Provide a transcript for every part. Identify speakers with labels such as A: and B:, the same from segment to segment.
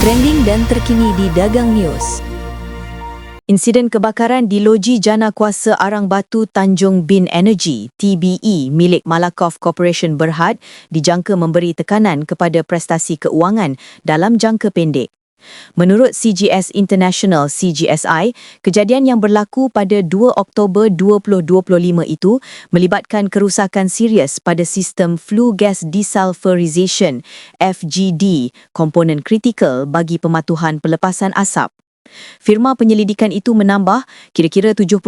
A: trending dan terkini di Dagang News. Insiden kebakaran di Loji Jana Kuasa Arang Batu Tanjung Bin Energy TBE milik Malakoff Corporation Berhad dijangka memberi tekanan kepada prestasi keuangan dalam jangka pendek. Menurut CGS International CGSI, kejadian yang berlaku pada 2 Oktober 2025 itu melibatkan kerusakan serius pada sistem flue gas desulfurization FGD, komponen kritikal bagi pematuhan pelepasan asap. Firma penyelidikan itu menambah kira-kira 70%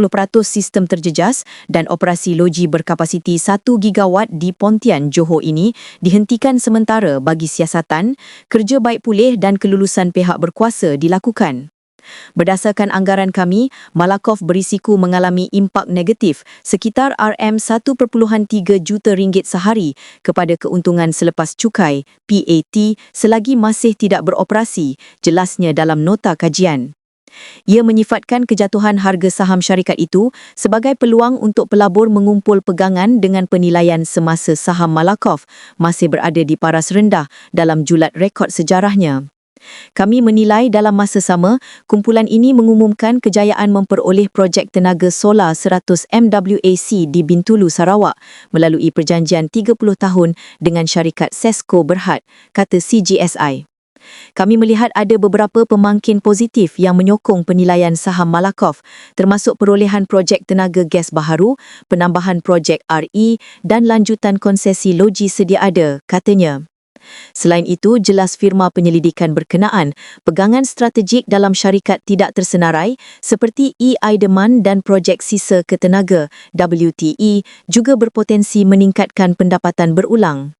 A: sistem terjejas dan operasi loji berkapasiti 1 gigawatt di Pontian, Johor ini dihentikan sementara bagi siasatan, kerja baik pulih dan kelulusan pihak berkuasa dilakukan. Berdasarkan anggaran kami, Malakoff berisiko mengalami impak negatif sekitar RM1.3 juta ringgit sehari kepada keuntungan selepas cukai PAT selagi masih tidak beroperasi, jelasnya dalam nota kajian. Ia menyifatkan kejatuhan harga saham syarikat itu sebagai peluang untuk pelabur mengumpul pegangan dengan penilaian semasa saham Malakoff masih berada di paras rendah dalam julat rekod sejarahnya. Kami menilai dalam masa sama, kumpulan ini mengumumkan kejayaan memperoleh projek tenaga solar 100 MWAC di Bintulu, Sarawak melalui perjanjian 30 tahun dengan syarikat Sesko Berhad, kata CGSI. Kami melihat ada beberapa pemangkin positif yang menyokong penilaian saham Malakoff termasuk perolehan projek tenaga gas baharu, penambahan projek RE dan lanjutan konsesi loji sedia ada, katanya. Selain itu, jelas firma penyelidikan berkenaan pegangan strategik dalam syarikat tidak tersenarai seperti EI Demand dan projek sisa ketenaga WTE juga berpotensi meningkatkan pendapatan berulang.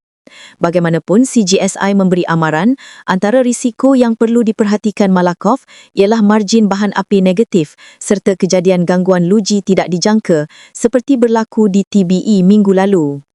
A: Bagaimanapun, CGSI memberi amaran antara risiko yang perlu diperhatikan Malakoff ialah margin bahan api negatif serta kejadian gangguan luji tidak dijangka seperti berlaku di TBE minggu lalu.